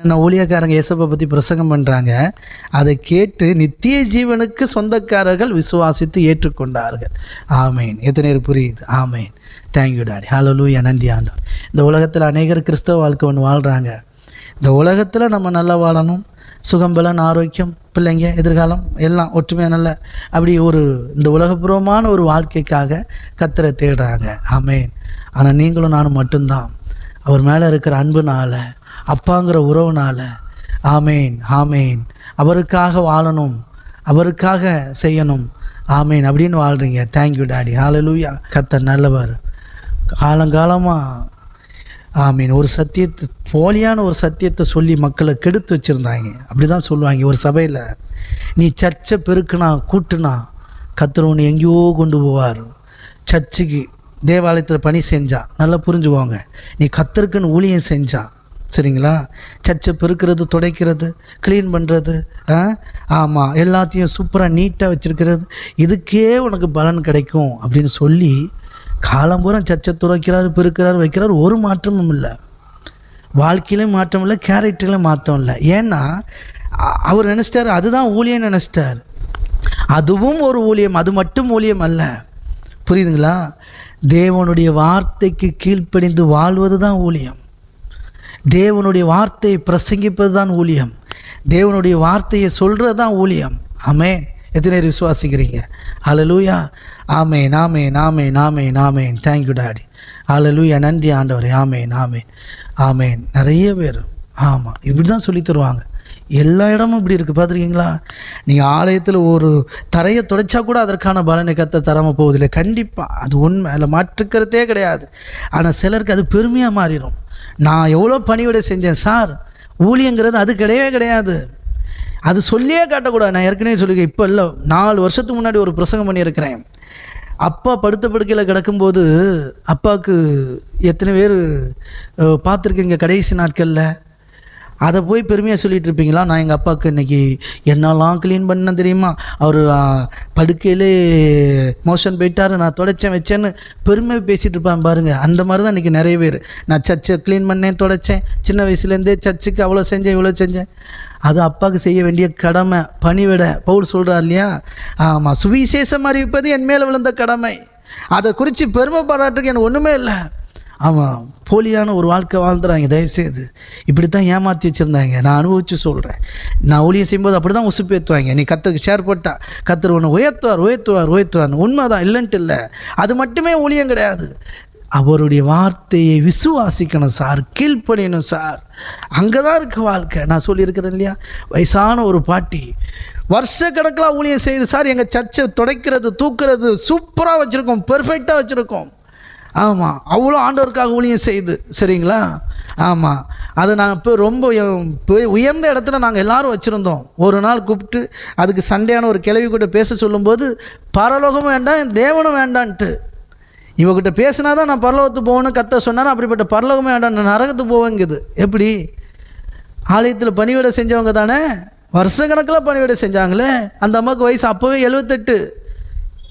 என்ன ஊழியக்காரங்க இயேசப்பை பற்றி பிரசங்கம் பண்ணுறாங்க அதை கேட்டு நித்திய ஜீவனுக்கு சொந்தக்காரர்கள் விசுவாசித்து ஏற்றுக்கொண்டார்கள். ஆமேன். எத்தனை பேர் புரியுது? ஆமேன். தேங்க்யூ டாடி ஹalleluya நன்றி ஆண்டவர். இந்த உலகத்தில் அநேகர் கிறிஸ்தவ வாழ்க்கை ஒன்று வாழ்கிறாங்க இந்த உலகத்தில் நம்ம நல்லா வாழணும். சுகம்பலன் ஆரோக்கியம் பிள்ளைங்க எதிர்காலம் எல்லாம் ஒற்றுமையாக நல்ல அப்படி ஒரு இந்த உலகபூர்வமான ஒரு வாழ்க்கைக்காக கத்தரை தேடுறாங்க. ஆமேன். ஆனால் நீங்களும் நானும் மட்டும்தான். அவர் மேலே இருக்கிற அன்புனால அப்பாங்கிற உறவுனால ஆமேன் ஆமேன். அவருக்காக வாழணும் அவருக்காக செய்யணும் ஆமேன் அப்படின்னு வாழ்கிறீங்க தேங்க்யூ டாடி ஹalleluya கத்தர் நல்லவர். காலங்காலமாக ஆமீன். ஒரு சத்தியத்தை போலியான ஒரு சத்தியத்தை சொல்லி மக்களை கெடுத்து வச்சுருந்தாங்க. அப்படி தான் சொல்லுவாங்க ஒரு சபையில். நீ சர்ச்சை பெருக்குனா கூட்டுனா கத்துறவனு எங்கேயோ கொண்டு போவார். சர்ச்சுக்கு தேவாலயத்தில் பணி செஞ்சா நல்லா புரிஞ்சுக்கோங்க நீ கத்தருக்குன்னு ஊழியம் செஞ்சா சரிங்களா? சர்ச்சை பெருக்கிறது துடைக்கிறது க்ளீன் பண்ணுறது ஆமாம் எல்லாத்தையும் சூப்பராக நீட்டாக வச்சுருக்கிறது இதுக்கே உனக்கு பலன் கிடைக்கும் அப்படின்னு சொல்லி காலம்பூரம் சர்ச்சை துடைக்கிறார் பெருக்கிறார் வைக்கிறார் ஒரு மாற்றமும் இல்லை. வாழ்க்கையிலையும் மாற்றம் இல்லை கேரக்டர்லையும் மாற்றம் இல்லை. ஏன்னா அவர் நினச்சிட்டார் அதுதான் ஊழியம் நினச்சிட்டார். அதுவும் ஒரு ஊழியம் அது மட்டும் ஊழியம் அல்ல. புரியுதுங்களா? தேவனுடைய வார்த்தைக்கு கீழ்ப்படிந்து வாழ்வது தான் ஊழியம். தேவனுடைய வார்த்தையை பிரசங்கிப்பது தான் ஊழியம். தேவனுடைய வார்த்தையை சொல்கிறது தான் ஊழியம். ஆமென். எத்தனை பேர் விசுவாசிக்கிறீங்க? அலலூயா ஆமே நாமே நாமே நாமே ஆமென். தேங்க்யூ டாடி அலலூயா நன்றி ஆண்டவரே. ஆமே நாமே ஆமே நிறைய பேர். ஆமாம் இப்படி தான் சொல்லி தருவாங்க. எல்லா இடமும் இப்படி இருக்குது பார்த்துருக்கீங்களா? நீங்கள் ஆலயத்தில் ஒரு தரையை துடைச்சா கூட அதற்கான பலனை கத்த தராமல் போவதில்லை. கண்டிப்பாக அது உண்மை அதில் மாற்றுக்கிறதே கிடையாது. ஆனால் சிலருக்கு அது பெருமையாக மாறிடும். நான் எவ்வளோ பணியோட செஞ்சேன் சார் ஊழியங்கிறது அது கிடையவே கிடையாது. அது சொல்லியே காட்டக்கூடாது. நான் ஏற்கனவே சொல்லியிருக்கேன் இப்போ இல்லை நாலு வருஷத்துக்கு முன்னாடி ஒரு பிரசங்கம் பண்ணியிருக்கிறேன். அப்பா படுத்த படுக்கையில் கிடக்கும்போது அப்பாவுக்கு எத்தனை பேர் பார்த்துருக்கீங்க கடைசி நாட்களில்? அதை போய் பெருமையாக சொல்லிட்டு இருப்பீங்களா? நான் எங்கள் அப்பாவுக்கு இன்றைக்கி என்னெல்லாம் க்ளீன் பண்ணேன் தெரியுமா? அவர் படுக்கையிலே மோஷன் போயிட்டார். நான் தொடச்சேன் வச்சேன்னு பெருமை பேசிகிட்டு இருப்பேன் பாருங்கள் அந்த மாதிரி தான் இன்றைக்கி நிறைய பேர். நான் சர்ச்சை க்ளீன் பண்ணேன் தொடச்சேன். சின்ன வயசுலேருந்தே சர்ச்சுக்கு அவ்வளோ செஞ்சேன் இவ்வளோ செஞ்சேன். அது அப்பாவுக்கு செய்ய வேண்டிய கடமை பணிவிட. பவுல் சொல்கிறார் இல்லையா? ஆமாம் சுவிசேஷம் அறிவிப்பது என் மேலே விழுந்த கடமை. அதை குறித்து பெருமை பாராட்டுக்கு எனக்கு ஒன்றுமே இல்லை. ஆமாம் போலியான ஒரு வாழ்க்கை வாழ்ந்துறாங்க தயவுசெய்து. இப்படி தான் ஏமாற்றி வச்சுருந்தாங்க. நான் அனுபவித்து சொல்கிறேன் நான் ஊழியம் செய்யும்போது அப்படி தான் உசுப்பேற்றுவாங்க நீ கத்தருக்கு ஷேர் போட்டா கத்தர் ஒன்று உயர்த்துவார் உயர்த்துவார் உயர்த்துவார்னு. உண்மை தான் இல்லைன்ட்டு இல்லை. அது மட்டுமே ஊழியம் கிடையாது. அவருடைய வார்த்தையை விசுவாசிக்கணும் சார். கீழ்ப்படியணும் சார். அங்கே தான் இருக்க வாழ்க்கை. நான் சொல்லியிருக்கிறேன் இல்லையா? வயசான ஒரு பாட்டி வருஷ கணக்கில் ஊழியம் செய்து சார் எங்கள் சர்ச்சை துடைக்கிறது தூக்குறது சூப்பராக வச்சுருக்கோம் பெர்ஃபெக்டாக வச்சுருக்கோம். ஆமாம் அவ்வளோ ஆண்டவருக்காக ஊழியம் செய்து சரிங்களா? ஆமாம் அதை நாங்கள் இப்போ ரொம்ப உயர்ந்த இடத்துல நாங்கள் எல்லாரும் வச்சுருந்தோம். ஒரு நாள் கூப்பிட்டு அதுக்கு சண்டையான ஒரு கிளவி கூட பேச சொல்லும்போது பரலோகமும் வேண்டாம் தேவனும் வேண்டான்ட்டு இவகிட்ட பேசினா தான் நான் பரலோகத்துக்கு போகணும்னு கத்த சொன்னார். அப்படிப்பட்ட பரலோகமே வேண்டாம் நான் நரகத்துக்கு போவேங்குது. எப்படி? ஆலயத்தில் பணிவிடை செஞ்சவங்க தானே? வருஷ கணக்கில் பணிவிடை செஞ்சாங்களே? அந்த அம்மாவுக்கு வயசு அப்போவே எழுபத்தெட்டு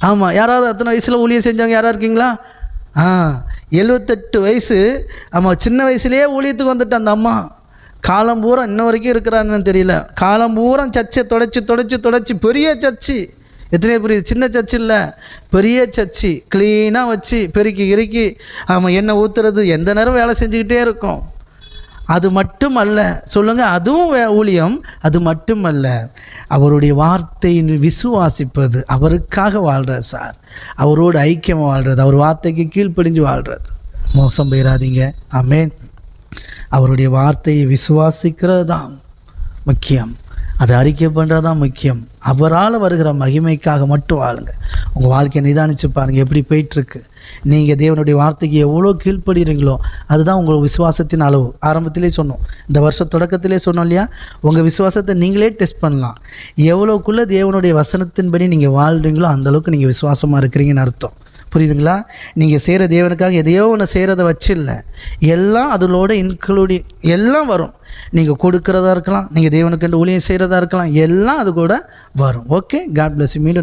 ஆமாம் யாராவது அத்தனை வயசில் ஊழியம் செஞ்சவங்க யாராக இருக்கீங்களா? ஆ எழுபத்தெட்டு வயசு. ஆமாம் சின்ன வயசுலேயே ஊழியத்துக்கு வந்துட்டு அந்த அம்மா. காலம் பூரா இன்ன வரைக்கும் இருக்கிறான்னு தெரியல. காலம் பூரா சர்ச்சை தொடச்சி தொடச்சி தொடச்சி. பெரிய சர்ச்சு. எத்தனை புரியுது? சின்ன சர்ச்சு இல்லை. பெரிய சர்ச்சு. க்ளீனாக வச்சு பெருக்கி இறுக்கி. ஆமாம் எண்ணெய் ஊற்றுறது எந்த நேரம் வேலை செஞ்சுக்கிட்டே இருக்கும். அது மட்டும் அல்ல சொல்லுங்க அதுவும் ஊழியம். அது மட்டும் அல்ல அவருடைய வார்த்தையின் விசுவாசிப்பது அவருக்காக வாழ்கிறது சார். அவரோடு ஐக்கியமாக வாழ்கிறது அவர் வார்த்தைக்கு கீழ்ப்படிஞ்சு வாழ்கிறது மோசம் போயிடாதீங்க ஆமேன். அவருடைய வார்த்தையை விசுவாசிக்கிறது தான் முக்கியம். அதை அறிக்கை பண்ணுறது தான் முக்கியம். அவரால் வருகிற மகிமைக்காக மட்டும் வாழுங்க. உங்கள் வாழ்க்கையை நிதானிச்சு பாருங்கள் எப்படி போயிட்டுருக்கு. நீங்கள் தேவனுடைய வார்த்தைக்கு எவ்வளோ கீழ்ப்படுறீங்களோ அதுதான் உங்கள் விசுவாசத்தின் அளவு. ஆரம்பத்திலே சொன்னோம். இந்த வருஷ தொடக்கத்திலே சொன்னோம் இல்லையா? உங்கள் விசுவாசத்தை நீங்களே டெஸ்ட் பண்ணலாம். எவ்வளோக்குள்ளே தேவனுடைய வசனத்தின்படி நீங்கள் வாழ்கிறீங்களோ அந்தளவுக்கு நீங்கள் விசுவாசமாக இருக்கிறீங்கன்னு அர்த்தம். புரியுதுங்களா? நீங்கள் செய்கிற தேவனுக்காக எதையோ ஒன்று செய்கிறத வச்சு இல்லை எல்லாம் அதனோட இன்க்ளூடிங் எல்லாம் வரும். நீங்கள் கொடுக்குறதா இருக்கலாம் நீங்கள் தேவனுக்கு ஊழியம் செய்கிறதா இருக்கலாம் எல்லாம் அது கூட வரும். ஓகே காட் பிளஸ் மீண்டும்